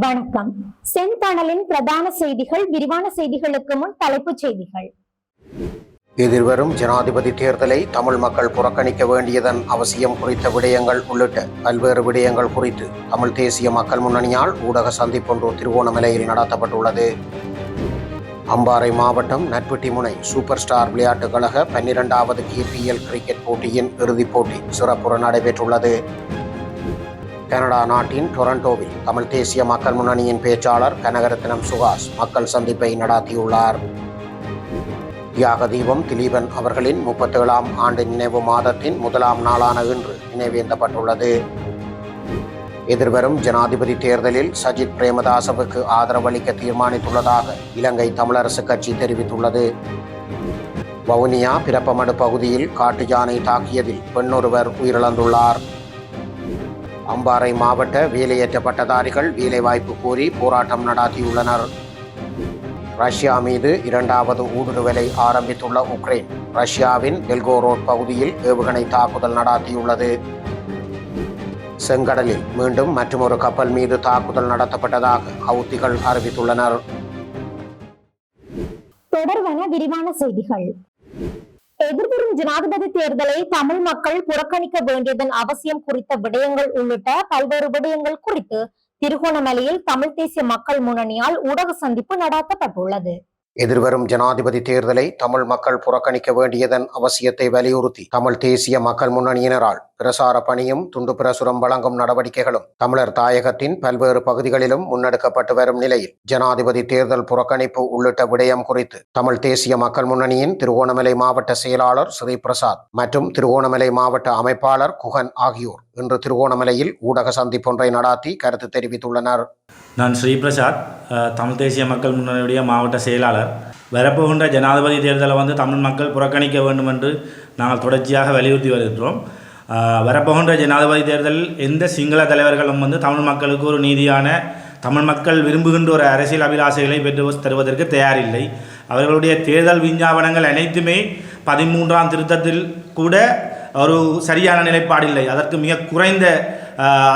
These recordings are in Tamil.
வணக்கம். செந்தணலின் பிரதான செய்திகள் விரிவான செய்திகளுக்கு முன் தலைப்புச் செய்திகள். எதிர்வரும் ஜனாதிபதி தேர்தலை தமிழ் மக்கள் புறக்கணிக்க வேண்டியதன் அவசியம் குறித்த விடயங்கள் உள்ளிட்ட பல்வேறு விடயங்கள் குறித்து தமிழ் தேசிய மக்கள் முன்னணியால் ஊடக சந்திப்பொன்று திருவோணமலையில் நடத்தப்பட்டுள்ளது. அம்பாறை மாவட்டம் நட்பட்டி முனை சூப்பர் ஸ்டார் விளையாட்டுக் கழக பன்னிரண்டாவது கேபிஎல் கிரிக்கெட் போட்டியின் இறுதிப் போட்டி சிறப்புற நடைபெற்றுள்ளது. கனடா நாட்டின் டொரண்டோவில் தமிழ் தேசிய மக்கள் முன்னணியின் பேச்சாளர் கனகரத்னம் சுகாஸ் மக்கள் சந்திப்பை நடாத்தியுள்ளார். தியாக தீபம் திலீபன் அவர்களின் முப்பத்தேழாம் ஆண்டு நினைவு மாதத்தின் முதலாம் நாளான இன்று நினைவேந்தப்பட்டுள்ளது. எதிர்வரும் ஜனாதிபதி தேர்தலில் சஜித் பிரேமதாசவுக்கு ஆதரவளிக்க தீர்மானித்துள்ளதாக இலங்கை தமிழரசு கட்சி தெரிவித்துள்ளது. வவுனியா பிறப்பமடு பகுதியில் காட்டு யானை தாக்கியதில் பெண்ணொருவர் உயிரிழந்துள்ளார். அம்பாறை மாவட்ட வேலையேற்றப்பட்டதாரிகள் வேலைவாய்ப்பு கோரி போராட்டம் நடாத்தியுள்ளனர். ரஷ்யா மீது இரண்டாவது ஊடுருவலை ஆரம்பித்துள்ள உக்ரைன் ரஷ்யாவின் பெல்கோரோட் பகுதியில் ஏவுகணை தாக்குதல் நடாத்தியுள்ளது. செங்கடலில் மீண்டும் மற்றொரு கப்பல் மீது தாக்குதல் நடத்தப்பட்டதாக ஹவுத்திகள் அறிவித்துள்ளனர். தொடர்பான விரிவான செய்திகள். எதிர்வரும் ஜனாதிபதி தேர்தலை தமிழ் மக்கள் புறக்கணிக்க வேண்டியதன் அவசியம் குறித்த விடயங்கள் உள்ளிட்ட பல்வேறு விடயங்கள் குறித்து திருகோணமலையில் தமிழ் தேசிய மக்கள் முன்னணியால் ஊடக சந்திப்பு நடாத்தப்பட்டுள்ளது. எதிர்வரும் ஜனாதிபதி தேர்தலை தமிழ் மக்கள் புறக்கணிக்க வேண்டியதன் அவசியத்தை வலியுறுத்தி தமிழ் தேசிய மக்கள் முன்னணியினரால் பிரசார பணியும் துண்டு பிரசுரம் வழங்கும் நடவடிக்கைகளும் தமிழர் தாயகத்தின் பல்வேறு பகுதிகளிலும் முன்னெடுக்கப்பட்டு வரும் நிலையில் ஜனாதிபதி தேர்தல் புறக்கணிப்பு உள்ளிட்ட விடயம் குறித்து தமிழ் தேசிய மக்கள் முன்னணியின் திருகோணமலை மாவட்ட செயலாளர் ஸ்ரீ பிரசாத் மற்றும் திருகோணமலை மாவட்ட அமைப்பாளர் குகன் ஆகியோர் இன்று திருகோணமலையில் ஊடக சந்திப்பொன்றை நடாத்தி கருத்து தெரிவித்துள்ளனர். நான் ஸ்ரீபிரசாத் தமிழ் தேசிய மக்கள் முன்னணியுடைய மாவட்ட செயலாளர். வரப்போகின்ற ஜனாதிபதி தேர்தலை வந்து தமிழ் மக்கள் புறக்கணிக்க வேண்டும் என்று நாங்கள் தொடர்ச்சியாக வலியுறுத்தி வருகின்றோம். வரப்போகின்ற ஜனாதிபதி தேர்தலில் எந்த சிங்கள தலைவர்களும் வந்து தமிழ் மக்களுக்கு ஒரு நீதியான தமிழ் மக்கள் விரும்புகின்ற ஒரு அரசியல் அபிலாசைகளை பெற்று தருவதற்கு தயாரில்லை. அவர்களுடைய தேர்தல் விஞ்ஞாபனங்கள் அனைத்துமே பதிமூன்றாம் திருத்தத்தில் கூட ஒரு சரியான நிலைப்பாடில்லை. அதற்கு மிக குறைந்த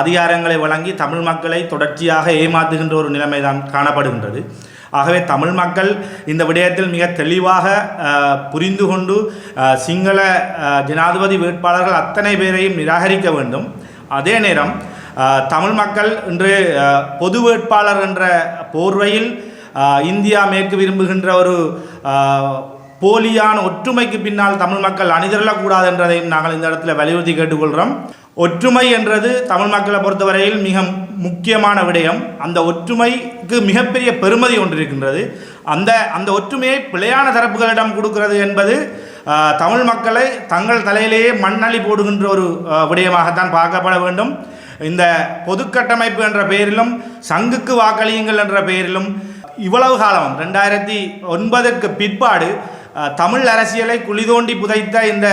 அதிகாரங்களை வழங்கி தமிழ் மக்களை தொடர்ச்சியாக ஏமாத்துகின்ற ஒரு நிலைமை தான் காணப்படுகின்றது. ஆகவே தமிழ் மக்கள் இந்த விடயத்தில் மிக தெளிவாக புரிந்து கொண்டு சிங்கள ஜனாதிபதி வேட்பாளர்கள் அத்தனை பேரையும் நிராகரிக்க வேண்டும். அதே நேரம் தமிழ் மக்கள் இன்று பொது வேட்பாளர் என்ற போர்வையில் இந்தியா மேற்கு விரும்புகின்ற ஒரு போலியான ஒற்றுமைக்கு பின்னால் தமிழ் மக்கள் அணிதிரளக்கூடாது என்றதையும் நாங்கள் இந்த இடத்துல வலியுறுத்தி கேட்டுக்கொள்கிறோம். ஒற்றுமை என்றது தமிழ் மக்களை பொறுத்தவரையில் மிக முக்கியமான விடயம். அந்த ஒற்றுமைக்கு மிகப்பெரிய பெருமதி ஒன்று இருக்கின்றது. அந்த அந்த ஒற்றுமையை பிழையான தரப்புகளிடம் கொடுக்கிறது என்பது தமிழ் மக்களை தங்கள் தலையிலேயே மண்ணளி போடுகின்ற ஒரு விடயமாகத்தான் பார்க்கப்பட வேண்டும். இந்த பொதுக்கட்டமைப்பு என்ற பெயரிலும் சங்குக்கு வாக்களியுங்கள் என்ற பெயரிலும் இவ்வளவு காலம் ரெண்டாயிரத்தி ஒன்பதுக்கு பிற்பாடு தமிழ் அரசியலை குழி தோண்டி புதைத்த இந்த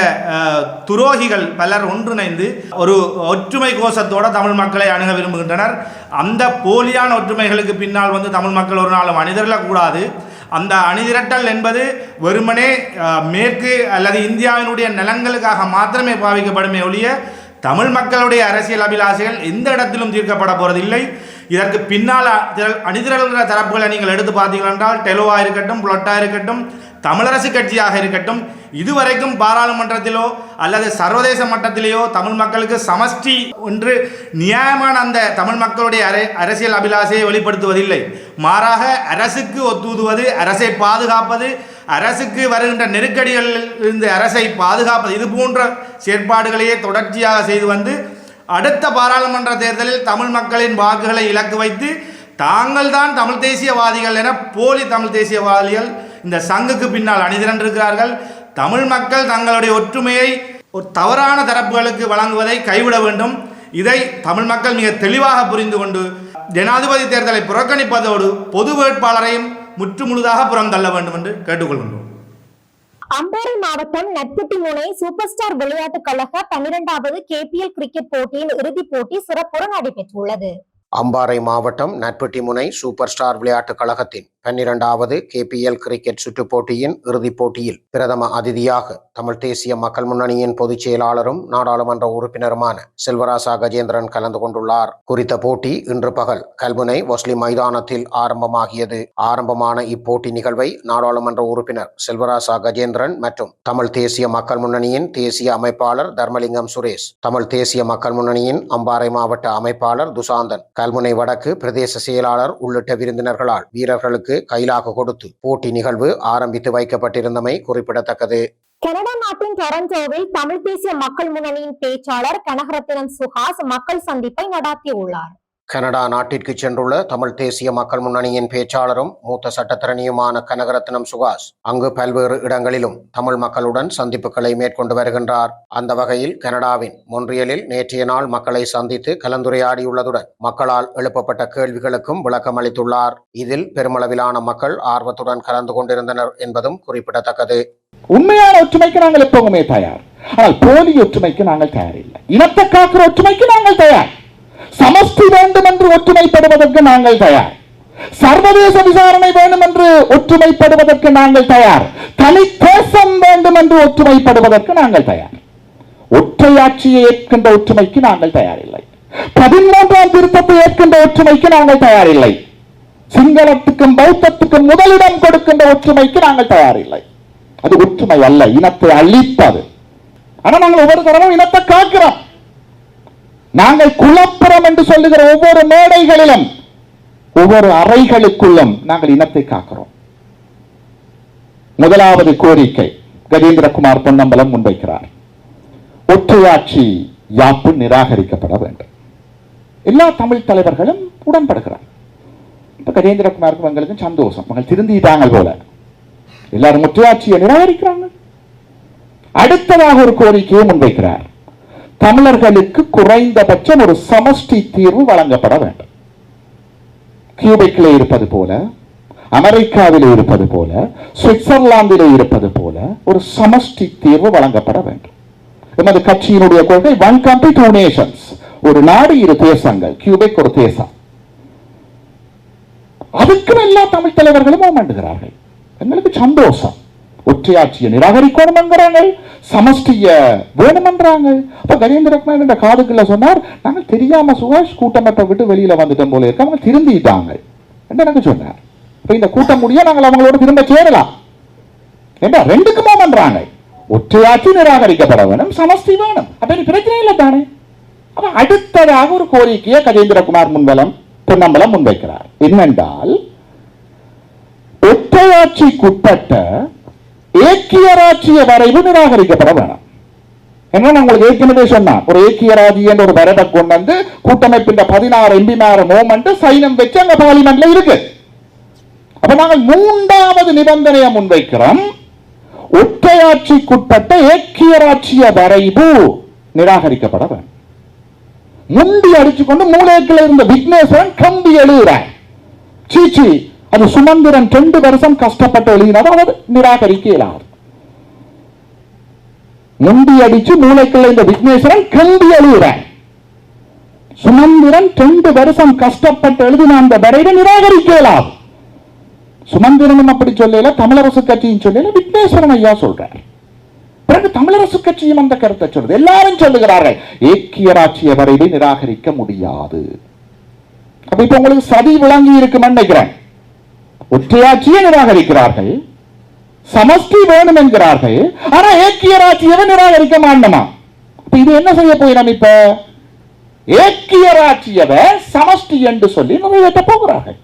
துரோகிகள் பலர் ஒன்றிணைந்து ஒரு ஒற்றுமை கோஷத்தோட தமிழ் மக்களை அணுக விரும்புகின்றனர். அந்த போலியான ஒற்றுமைகளுக்கு பின்னால் வந்து தமிழ் மக்கள் ஒரு நாளும் அணிதிரளக்கூடாது அந்த அணிதிரட்டல் என்பது வெறுமனே மேற்கு அல்லது இந்தியாவினுடைய நலன்களுக்காக மாத்திரமே பாவிக்கப்படுமே ஒழிய தமிழ் மக்களுடைய அரசியல் அபிலாசைகள் எந்த இடத்திலும் தீர்க்கப்பட போவதில்லை இதற்கு பின்னால் திரள்- அணிதிரள்கிற தரப்புகளை நீங்கள் எடுத்து பார்த்தீர்கள் என்றால் டெலோவாக இருக்கட்டும் புளொட்டா இருக்கட்டும் தமிழரசு கட்சியாக இருக்கட்டும் இதுவரைக்கும் பாராளுமன்றத்திலோ அல்லது சர்வதேச மட்டத்திலேயோ தமிழ் மக்களுக்கு சமஷ்டி ஒன்று நியாயமான அந்த தமிழ் மக்களுடைய அரை அரசியல் அபிலாஷையை வெளிப்படுத்துவதில்லை. மாறாக அரசுக்கு ஒத்துதுவது அரசை பாதுகாப்பது அரசுக்கு வருகின்ற நெருக்கடிகளில் இருந்து அரசை பாதுகாப்பது இது போன்ற செயற்பாடுகளையே தொடர்ச்சியாக செய்து வந்து அடுத்த பாராளுமன்ற தேர்தலில் தமிழ் மக்களின் வாக்குகளை இலக்கு வைத்து தாங்கள் தான் தமிழ் தேசியவாதிகள் என போலி தமிழ் தேசியவாதிகள் இந்த சங்குக்கு பின்னால் அணிதிரண்டிருக்கிறார்கள். தமிழ் மக்கள் தங்களுடைய ஒற்றுமையை ஒரு தவறான தரப்புகளுக்கு வழங்குவதை கைவிட வேண்டும். இதை தமிழ் மக்கள் மிக தெளிவாக புரிந்து கொண்டு ஜனாதிபதி தேர்தலை புறக்கணிப்பதோடு பொது வேட்பாளரையும் முற்றுமுழுதாக புறம் தள்ள வேண்டும் என்று கேட்டுக்கொள்கின்றோம். அம்பாறை மாவட்டம் நட்பெட்டி முனை சூப்பர் ஸ்டார் விளையாட்டுக் கழக பன்னிரெண்டாவது கேபிஎல் கிரிக்கெட் போட்டியின் இறுதிப் போட்டி சிறப்புற நடைபெற்றுள்ளது. அம்பாறை மாவட்டம் நட்பெட்டி முனை சூப்பர் ஸ்டார் விளையாட்டுக் கழகத்தின் பன்னிரண்டாவது கேபிஎல் கிரிக்கெட் சுற்றுப் போட்டியின் இறுதிப் போட்டியில் பிரதம அதிதியாக தமிழ் தேசிய மக்கள் முன்னணியின் பொதுச் செயலாளரும் நாடாளுமன்ற உறுப்பினருமான செல்வராசா கஜேந்திரன் கலந்து கொண்டுள்ளார். குறித்த போட்டி இன்று பகல் கல்முனை ஒஸ்லி மைதானத்தில் ஆரம்பமாகியது. ஆரம்பமான இப்போட்டி நிகழ்வை நாடாளுமன்ற உறுப்பினர் செல்வராசா கஜேந்திரன் மற்றும் தமிழ் தேசிய மக்கள் முன்னணியின் தேசிய அமைப்பாளர் தர்மலிங்கம் சுரேஷ் தமிழ் தேசிய மக்கள் முன்னணியின் அம்பாறை மாவட்ட அமைப்பாளர் துசாந்தன் கல்முனை வடக்கு பிரதேச செயலாளர் உள்ளிட்ட விருந்தினர்களால் வீரர்களுக்கு கைலாக கொடுத்து போட்டி நிகழ்வு ஆரம்பித்து வைக்கப்பட்டிருந்தமை குறிப்பிடத்தக்கது. கனடா நாட்டின் டொரண்டோவில் தமிழ் தேசிய மக்கள் முன்னணியின் பேச்சாளர் கனகரத்தினம் சுஹாஸ் மக்கள் சந்திப்பை நடாத்தியுள்ளார். கனடா நாட்டிற்கு சென்றுள்ள தமிழ் தேசிய மக்கள் முன்னணியின் பேச்சாளரும் மூத்த சட்டத்திறனியுமான கனகரத்னம் சுகாஷ் அங்கு பல்வேறு இடங்களிலும் தமிழ் மக்களுடன் சந்திப்புகளை மேற்கொண்டு வருகின்றார். அந்த வகையில் கனடாவின் மொன்றியலில் நேற்றைய நாள் மக்களை சந்தித்து கலந்துரையாடியுள்ளதுடன் மக்களால் எழுப்பப்பட்ட கேள்விகளுக்கும் விளக்கம் அளித்துள்ளார். இதில் பெருமளவிலான மக்கள் ஆர்வத்துடன் கலந்து கொண்டிருந்தனர் என்பதும் குறிப்பிடத்தக்கது. உண்மையான ஒற்றுமைக்கு நாங்கள் எப்பவுமே தயார். ஆனால் போலி ஒற்றுமைக்கு நாங்கள் தயாரில்லை. இனத்தை காக்கிற ஒற்றுமைக்கு நாங்கள் தயார். சமஷ்டி வேண்டும் என்று ஒற்றுமைப்படுவதற்கு நாங்கள் தயார். சர்வதேச விசாரணை வேண்டும் என்று ஒற்றுமைப்படுவதற்கு நாங்கள் தயார். தனி தேசம் வேண்டும் என்று ஒற்றுமைப்படுவதற்கு நாங்கள் தயார். ஒற்றையாட்சியை ஏற்கின்ற ஒற்றுமைக்கு நாங்கள் தயாரில்லை. பதிமூன்றாம் திருத்தத்தை ஏற்கின்ற ஒற்றுமைக்கு நாங்கள் தயாரில்லை. சிங்களத்துக்கும் பௌத்தத்துக்கும் முதலிடம் கொடுக்கின்ற ஒற்றுமைக்கு நாங்கள் தயாரில்லை. அது ஒற்றுமை அல்ல இனத்தை அழிப்பது. ஆனா நாங்கள் ஒவ்வொரு தரமும் இனத்தை காக்கிறோம். நாங்கள் குழப்புறம் என்று சொல்லுகிற ஒவ்வொரு மேடைகளிலும் ஒவ்வொரு அறைகளுக்குள்ளும் நாங்கள் இனத்தை காக்கிறோம். முதலாவது கோரிக்கை கஜேந்திரகுமார் பொன்னம்பலம் முன்வைக்கிறார். ஒற்றையாட்சி யாப்பு நிராகரிக்கப்பட வேண்டும். எல்லா தமிழ் தலைவர்களும் உடன்படுகிறார். இப்ப கஜேந்திரகுமாருக்கும் எங்களுக்கும் சந்தோஷம். அவங்க திருந்திட்டாங்க போல. எல்லாரும் ஒற்றையாட்சியை நிராகரிக்கிறாங்க. அடுத்ததாக ஒரு கோரிக்கையை முன்வைக்கிறார். தமிழர்களுக்கு குறைந்தபட்சம் ஒரு சமஷ்டி தீர்வு வழங்கப்பட வேண்டும். கியூபெக்கிலே இருப்பது போல அமெரிக்காவிலே இருப்பது போல சுவிட்சர்லாந்திலே இருப்பது போல ஒரு சமஷ்டி தீர்வு வழங்கப்பட வேண்டும். எமது கட்சியினுடைய கொள்கை ஒன் கண்ட்ரி டூ நேஷன்ஸ் ஒரு நாடு இரு தேசங்கள். கியூபெக் ஒரு தேசம். அதுக்கும் எல்லா தமிழ் தலைவர்களும் ஓமண்டுகிறார்கள். எங்களுக்கு சந்தோஷம். ஒற்றையாட்சியை நிராகரிக்கணும்ங்கிறாங்க சமஷ்டிய வேணுமன்றாங்க அப்ப கஜேந்திரகுமார் என்ற காதுக்குள்ள சொன்னார் நாங்கள் தெரியாம சுகாஷ் கூட்டமைப்பை விட்டு வெளியில வந்துட்டோம் போல இருக்க. அவங்க திருந்திட்டாங்க. என்று எனக்கு சொன்னார். இப்ப இந்த கூட்டம் முடிய நாங்கள் அவங்களோட திரும்ப சேரலாம். ஏண்டா ரெண்டுக்குமா பண்றாங்க? ஒற்றையாட்சி நிராகரிக்கப்பட வேணும் சமஸ்தி வேணும். அப்படி பிரச்சனை இல்லை தானே? அப்ப அடுத்ததாக ஒரு கோரிக்கையை கஜேந்திரகுமார் முன்பலம் பொன்னம்பலம் முன்வைக்கிறார். என்னென்றால் ஒற்றையாட்சிக்குட்பட்ட ஏக்கிய ராட்சிய வரைவு நிராகரிக்கப்பட வேணாம். என்ன நான் உங்களுக்கு ஏற்கனவே சொன்னான். ஒரு ஏக்கிய ராஜ்யம் ஒரு வரைவை கொண்டு வந்து கூட்டமைப்பின் பதினாறு எம்பிமார மூமெண்ட் சைனம் வச்சு அங்க பார்லிமெண்ட்ல இருக்கு. அப்ப நாங்கள் மூன்றாவது நிபந்தனையை முன்வைக்கிறோம். ஒற்றையாட்சிக்குட்பட்ட ஏக்கிய ராட்சிய வரைவு நிராகரிக்கப்பட வேண்டும் முண்டி அடிச்சுக்கொண்டு மூலைக்குள்ள இருந்த விக்னேஸ்வரன் கம்பி எழுதுறான் சீச்சி அது சுமந்திரன் ரெண்டு வருஷம் கஷ்டப்பட்டு எழுதினது அவர் நிராகரிக்க இயலாது முண்டி அடிச்சு மூளைக்குள்ள இந்த விக்னேஸ்வரன் கம்பி எழுதுறான் சுமந்திரன் ரெண்டு வருஷம் கஷ்டப்பட்டு எழுதின அந்த வரைவை நிராகரிக்கலாம் சுமந்திரனும் அப்படி சொல்லல தமிழரசு கட்சியும் சொல்லல விக்னேஸ்வரன் ஐயா சொல்றார். பிறகு தமிழரசு கட்சியும் அந்த கருத்தை சொல்றது எல்லாரும் சொல்லுகிறார்கள் ஏக்கியராட்சிய வரைவை நிராகரிக்க முடியாது. அப்ப இப்ப உங்களுக்கு சதி விளங்கி இருக்குமென்னு நினைக்கிறேன். ஒற்றையாட்சியை நிராகரிக்கிறார்கள். சமஷ்டி வேணும் என்கிறார்கள் ஆனா ஏக்கிய ராட்சியவை நிராகரிக்க மாட்டோமா? இது என்ன செய்ய போயிடும் இப்ப? ஏக்கிய ராட்சியவை சமஷ்டி என்று சொல்லி நிறைவேற்ற போகிறார்கள்.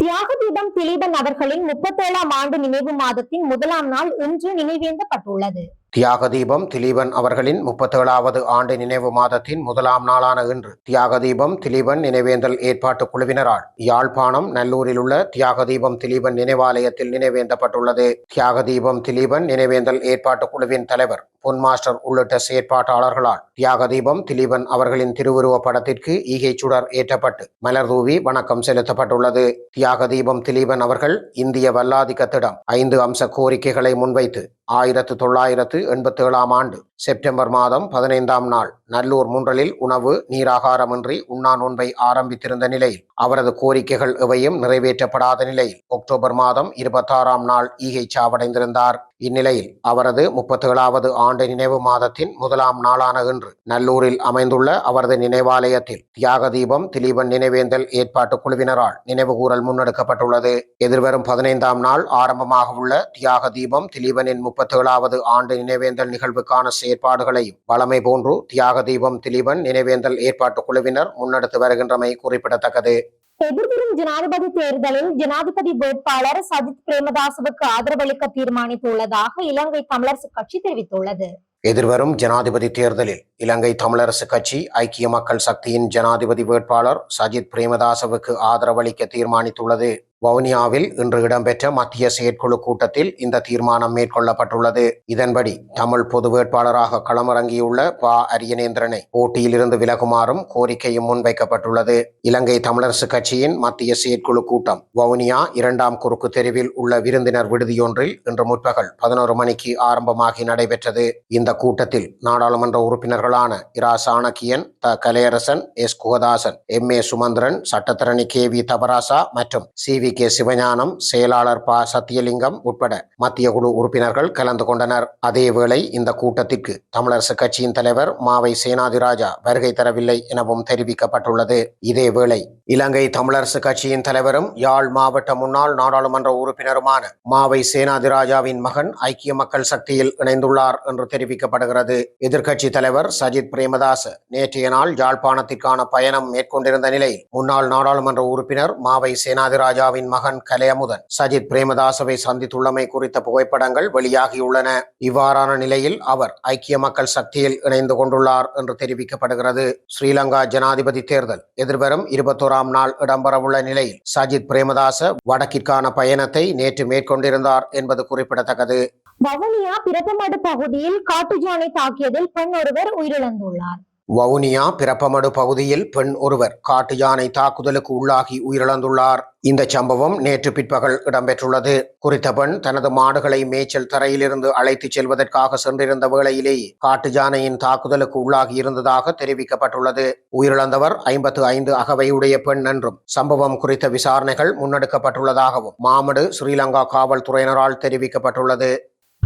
தியாகதீபம் திலீபன் அவர்களின் முப்பத்தேழாம் ஆண்டு நினைவு மாதத்தின் முதலாம் நாள் இன்று நினைவேந்தப்பட்டுள்ளது. தியாக தீபம் திலீபன் அவர்களின் முப்பத்தேழாவது ஆண்டு நினைவு மாதத்தின் முதலாம் நாளான இன்று. தியாக தீபம் திலீபன் நினைவேந்தல் ஏற்பாட்டு குழுவினரால். யாழ்ப்பாணம் நல்லூரில் உள்ள தியாக தீபம் திலீபன் நினைவாலயத்தில் நினைவேந்தப்பட்டுள்ளது. தியாக தீபம் திலீபன் நினைவேந்தல் ஏற்பாட்டு குழுவின் தலைவர் பொன் மாஸ்டர் உள்ளிட்ட செயற்பாட்டாளர்களால் தியாக தீபம் திலீபன் அவர்களின் திருவுருவ படத்திற்கு ஈகை சுடர் ஏற்றப்பட்டு மலர் தூவி வணக்கம் செலுத்தப்பட்டுள்ளது. தியாக தீபம் திலீபன் அவர்கள் இந்திய வல்லாதிக்கத்திடம் ஐந்து அம்ச கோரிக்கைகளை முன்வைத்து ஆயிரத்து தொள்ளாயிரத்து எண்பத்தி ஏழாம் ஆண்டு செப்டம்பர் மாதம் பதினைந்தாம் நாள். நல்லூர் முன்றலில் உணவு நீராகாரமின்றி உண்ணா நோன்பை ஆரம்பித்திருந்த நிலையில் அவரது கோரிக்கைகள் எவையும் நிறைவேற்றப்படாத நிலையில் அக்டோபர் மாதம் இருபத்தாறாம் நாள் ஈகை சாவடைந்திருந்தார். இந்நிலையில் அவரது முப்பத்தேழாவது ஆண்டு நினைவு மாதத்தின் முதலாம் நாளான இன்று நல்லூரில் அமைந்துள்ள அவரது நினைவாலயத்தில் தியாக தீபம் திலீபன் நினைவேந்தல் ஏற்பாட்டு குழுவினரால் நினைவுகூரல் முன்னெடுக்கப்பட்டுள்ளது. எதிர்வரும் பதினைந்தாம் நாள் ஆரம்பமாக உள்ள தியாக தீபம் திலீபனின் முப்பத்தேழாவது ஆண்டு நினைவேந்தல் நிகழ்வுக்கான செயற்பாடுகளையும் வளமை போன்று தியாக தீபம் திலீபன் நினைவேந்தல் ஏற்பாட்டு குழுவினர் முன்னெடுத்து வருகின்றமை குறிப்பிடத்தக்கது. எதிர்வரும் ஜனாதிபதி தேர்தலில் ஜனாதிபதி வேட்பாளர் சஜித் பிரேமதாசவுக்கு ஆதரவளிக்க தீர்மானித்துள்ளதாக இலங்கை தமிழரசு கட்சி தெரிவித்துள்ளது. எதிர்வரும் ஜனாதிபதி தேர்தலில் இலங்கை தமிழரசு கட்சி ஐக்கிய மக்கள் சக்தியின் ஜனாதிபதி வேட்பாளர் சஜித் பிரேமதாசவுக்கு ஆதரவளிக்க தீர்மானித்துள்ளது. வவுனியாவில் இன்று இடம்பெற்ற மத்திய செயற்குழு கூட்டத்தில் இந்த தீர்மானம் மேற்கொள்ளப்பட்டுள்ளது. இதன்படி தமிழ் பொது வேட்பாளராக களமிறங்கியுள்ள ப அரியநேந்திரனை போட்டியிலிருந்து விலகுமாறும் கோரிக்கையும் முன்வைக்கப்பட்டுள்ளது. இலங்கை தமிழரசு கட்சியின் மத்திய செயற்குழு கூட்டம் வவுனியா இரண்டாம் குறுக்கு தெருவில் உள்ள விருந்தினர் விடுதியொன்றில் இன்று முற்பகல் பதினோரு மணிக்கு ஆரம்பமாகி நடைபெற்றது. இந்த கூட்டத்தில் நாடாளுமன்ற உறுப்பினர்களான இரா. சாணக்கியன் த. Kalaiyarasan S. Kugathasan M. A. Sumanthiran சட்டத்தரணி கே. வி. தபராசா மற்றும் C. V. V. K. Sivagnanam செயலாளர் ப. சத்தியலிங்கம் உட்பட மத்திய குழு உறுப்பினர்கள் கலந்து கொண்டனர். அதேவேளை இந்த கூட்டத்திற்கு தமிழரசு கட்சியின் தலைவர் மாவை சேனாதிராஜா வருகை தரவில்லை எனவும் தெரிவிக்கப்பட்டுள்ளது. இதேவேளை இலங்கை தமிழரசு கட்சியின் தலைவரும் யாழ் மாவட்ட முன்னாள் நாடாளுமன்ற உறுப்பினருமான மாவை சேனாதிராஜாவின் மகன் ஐக்கிய மக்கள் சக்தியில் இணைந்துள்ளார் என்று தெரிவிக்கப்படுகிறது. எதிர்க்கட்சி தலைவர் சஜித் பிரேமதாஸ் நேற்றைய நாள் யாழ்ப்பாணத்திற்கான பயணம் மேற்கொண்டிருந்த நிலையில் முன்னாள் நாடாளுமன்ற உறுப்பினர் மாவை சேனாதிராஜாவின் மகன் கலையமுதன். சஜித் பிரேமதாசவை சந்தித்துள்ளமை குறித்த புகைப்படங்கள் வெளியாகியுள்ளன. இவ்வாறான நிலையில் அவர் ஐக்கிய மக்கள் சக்தியில் இணைந்து கொண்டுள்ளார் என்று தெரிவிக்கப்படுகிறது. ஸ்ரீலங்கா ஜனாதிபதி தேர்தல் எதிர்வரும் இருபத்தோராம் நாள் இடம்பெறவுள்ள நிலையில் சஜித் பிரேமதாச வடக்கிற்கான பயணத்தை நேற்று மேற்கொண்டிருந்தார் என்பது குறிப்பிடத்தக்கது. வவுனியா பிரதமடு பகுதியில் காட்டுஜானை தாக்கியதில் பெண் ஒருவர் உயிரிழந்துள்ளார். வவுனியா பிறப்பமடு பகுதியில் பெண் ஒருவர் காட்டு யானை தாக்குதலுக்கு உள்ளாகி உயிரிழந்துள்ளார். இந்த சம்பவம் நேற்று பிற்பகல் இடம்பெற்றுள்ளது. குறித்த பெண் தனது மாடுகளை மேய்ச்சல் தரையிலிருந்து அழைத்துச் செல்வதற்காக சென்றிருந்த வேளையிலேயே காட்டு யானையின் தாக்குதலுக்கு உள்ளாகி இருந்ததாக தெரிவிக்கப்பட்டுள்ளது. உயிரிழந்தவர் ஐம்பத்து ஐந்து அகவையுடைய பெண் என்றும் சம்பவம் குறித்த விசாரணைகள் முன்னெடுக்கப்பட்டுள்ளதாகவும் மாமடு ஸ்ரீலங்கா காவல்துறையினரால் தெரிவிக்கப்பட்டுள்ளது.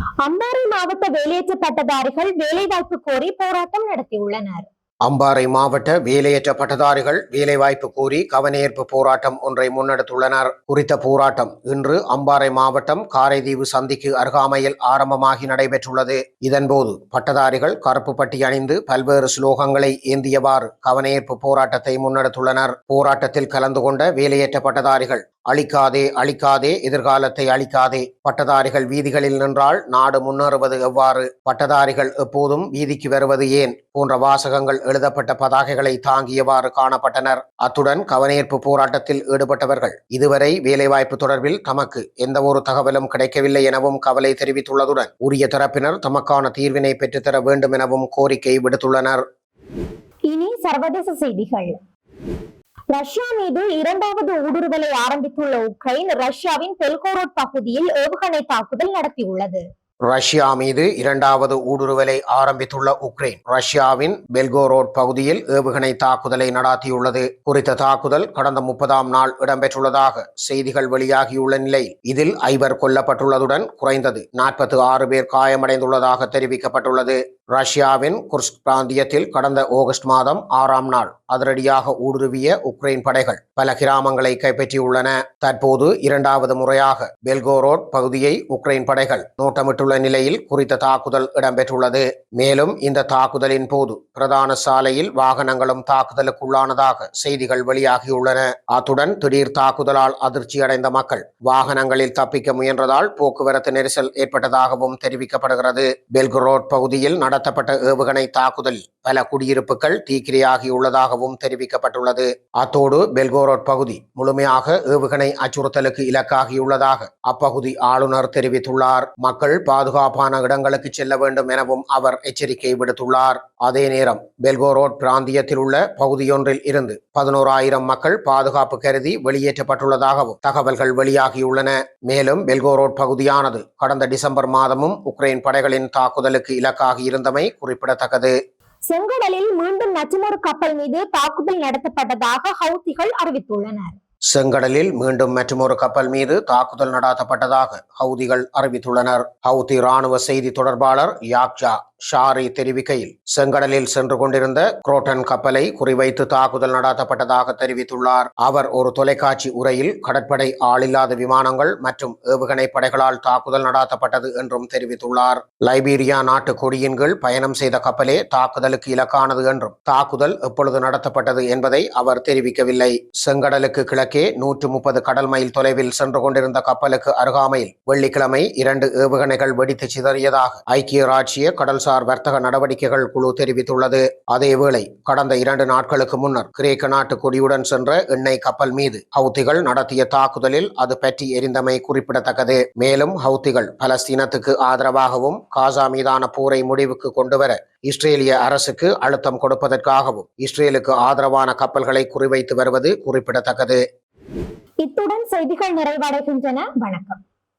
அம்பாறை மாவட்ட வேலையற்ற பட்டதாரிகள் வேலைவாய்ப்பு கோரி போராட்டம் நடத்தியுள்ளனர். அம்பாறை மாவட்ட வேலையற்ற பட்டதாரிகள் வேலைவாய்ப்பு கோரி கவனஈர்ப்பு போராட்டம் ஒன்றை முன்னெடுத்துள்ளனர். குறித்த போராட்டம் இன்று அம்பாறை மாவட்டம் காரைதீவு சந்திக்கு அருகாமையில் ஆரம்பமாகி நடைபெற்றுள்ளது. இதன்போது பட்டதாரிகள் கருப்பு பட்டி அணிந்து பல்வேறு ஸ்லோகங்களை ஏந்தியவாறு கவனஈர்ப்பு போராட்டத்தை முன்னெடுத்துள்ளனர். போராட்டத்தில் கலந்து கொண்ட வேலையற்ற பட்டதாரிகள் அழிக்காதே அழிக்காதே எதிர்காலத்தை அழிக்காதே. பட்டதாரிகள் வீதிகளில் நின்றால் நாடு முன்னேறுவது எவ்வாறு? பட்டதாரிகள் எப்போதும் வீதிக்கு வருவது ஏன்? போன்ற வாசகங்கள் எழுதப்பட்ட பதாகைகளை தாங்கியவாறு காணப்பட்டனர். அத்துடன் கவனஈர்ப்பு போராட்டத்தில் ஈடுபட்டவர்கள். இதுவரை வேலைவாய்ப்பு தொடர்பில் தமக்கு எந்த ஒரு தகவலும் கிடைக்கவில்லை எனவும் கவலை தெரிவித்துள்ளதுடன் உரிய தரப்பினர் தமக்கான தீர்வினை பெற்றுத்தர வேண்டும் எனவும் கோரிக்கை விடுத்துள்ளனர். இனி சர்வதேச செய்திகள். ரஷ்யா மீது இரண்டாவது ஊடுருவலை ஆரம்பித்துள்ள உக்ரைன் ரஷ்யாவின் பெல்கோரோட் பகுதியில் ஏவுகணை தாக்குதல் நடத்தியுள்ளது. ரஷ்யா மீது இரண்டாவது ஊடுருவலை ஆரம்பித்துள்ள உக்ரைன் ரஷ்யாவின் பெல்கோரோட் பகுதியில் ஏவுகணை தாக்குதலை நடாத்தியுள்ளது. குறித்த தாக்குதல் கடந்த முப்பதாம் நாள் இடம்பெற்றுள்ளதாக செய்திகள் வெளியாகியுள்ள நிலையில் இதில் ஐவர் கொல்லப்பட்டுள்ளதுடன் குறைந்தது நாற்பத்தி ஆறு பேர் காயமடைந்துள்ளதாக தெரிவிக்கப்பட்டுள்ளது. ரஷ்யாவின் குர்ஸ்க் பிராந்தியத்தில் கடந்த ஆகஸ்ட் மாதம் ஆறாம் நாள் அதிரடியாக ஊடுருவிய உக்ரைன் படைகள் பல கிராமங்களை கைப்பற்றியுள்ளன. தற்போது இரண்டாவது முறையாக பெல்கோரோட் பகுதியை உக்ரைன் படைகள் நோட்டமிட்டுள்ள நிலையில் குறித்த தாக்குதல் இடம்பெற்றுள்ளது. மேலும் இந்த தாக்குதலின் போது பிரதான சாலையில் வாகனங்களும் தாக்குதலுக்குள்ளானதாக செய்திகள் வெளியாகியுள்ளன. அத்துடன் திடீர் தாக்குதலால் அதிர்ச்சியடைந்த மக்கள் வாகனங்களில் தப்பிக்க முயன்றதால் போக்குவரத்து நெரிசல் ஏற்பட்டதாகவும் தெரிவிக்கப்படுகிறது. பெல்கரோட் பகுதியில் நடத்தப்பட்ட ஏவுகணை தாக்குதல் பல குடியிருப்புகள் தீக்கிரையாகியுள்ளதாகவும் தெரிவிக்கப்பட்டுள்ளது. அத்தோடு பெல்கோரோட் பகுதி முழுமையாக ஏவுகணை அச்சுறுத்தலுக்கு இலக்காகியுள்ளதாக அப்பகுதி ஆளுநர் தெரிவித்துள்ளார். மக்கள் பாதுகாப்பான இடங்களுக்கு செல்ல வேண்டும் எனவும் அவர் எச்சரிக்கை விடுத்துள்ளார். அதே நேரம் பெல்கோரோட் பிராந்தியத்தில் உள்ள பகுதியொன்றில் இருந்து பதினோராயிரம் மக்கள் பாதுகாப்பு கருதி வெளியேற்றப்பட்டுள்ளதாகவும் தகவல்கள் வெளியாகியுள்ளன. மேலும் பெல்கோரோட் பகுதியானது கடந்த டிசம்பர் மாதமும் உக்ரைன் படைகளின் தாக்குதலுக்கு இலக்காகி இருந்த இருந்தமை குறிப்பிடத்தக்கது. செங்கடலில் மீண்டும் நச்சுமொரு கப்பல் மீது தாக்குதல் நடத்தப்பட்டதாக ஹவுத்திகள் அறிவித்துள்ளனர். செங்கடலில் மீண்டும் மற்றொரு கப்பல் மீது தாக்குதல் நடாத்தப்பட்டதாக ஹவுதிகள் அறிவித்துள்ளனர். ஹவுதி ராணுவ செய்தி தொடர்பாளர் யாக்ஜா ஷாரி தெரிவிக்கையில் செங்கடலில் சென்று கொண்டிருந்த குரோட்டன் கப்பலை குறிவைத்து தாக்குதல் நடாத்தப்பட்டதாக தெரிவித்துள்ளார். அவர் ஒரு தொலைக்காட்சி உரையில் கடற்படை ஆளில்லாத விமானங்கள் மற்றும் ஏவுகணை படைகளால் தாக்குதல் நடாத்தப்பட்டது என்றும் தெரிவித்துள்ளார். லைபீரியா நாட்டு கொடியின் கீழ் பயணம் செய்த கப்பலே தாக்குதலுக்கு இலக்கானது என்றும் தாக்குதல் எப்பொழுது நடத்தப்பட்டது என்பதை அவர் தெரிவிக்கவில்லை. செங்கடலுக்கு கிழக்கே நூற்று முப்பது கடல் மைல் தொலைவில் சென்று கொண்டிருந்த கப்பலுக்கு அருகாமையில் வெள்ளிக்கிழமை இரண்டு ஏவுகணைகள் வெடித்து சிதறியதாக ஐக்கிய ராச்சிய கடல்சார் வர்த்தக நடவடிக்கைகள் குழு தெரிவித்துள்ளது. அதேவேளை கடந்த இரண்டு நாட்களுக்கு முன்னர் கிரேக்க நாட்டு கொடியுடன் சென்ற எண்ணெய் கப்பல் மீது ஹவுத்திகள் நடத்திய தாக்குதலில் அது பற்றி எரிந்தமை குறிப்பிடத்தக்கது. மேலும் ஹவுத்திகள் பலஸ்தீனத்துக்கு ஆதரவாகவும் காசா மீதான போரை முடிவுக்கு கொண்டுவர இஸ்ரேலிய அரசுக்கு அழுத்தம் கொடுப்பதற்காகவும் இஸ்ரேலுக்கு ஆதரவான கப்பல்களை குறிவைத்து வருவது குறிப்பிடத்தக்கது. இத்துடன் செய்திகள் நிறைவடைகின்றன. வணக்கம்.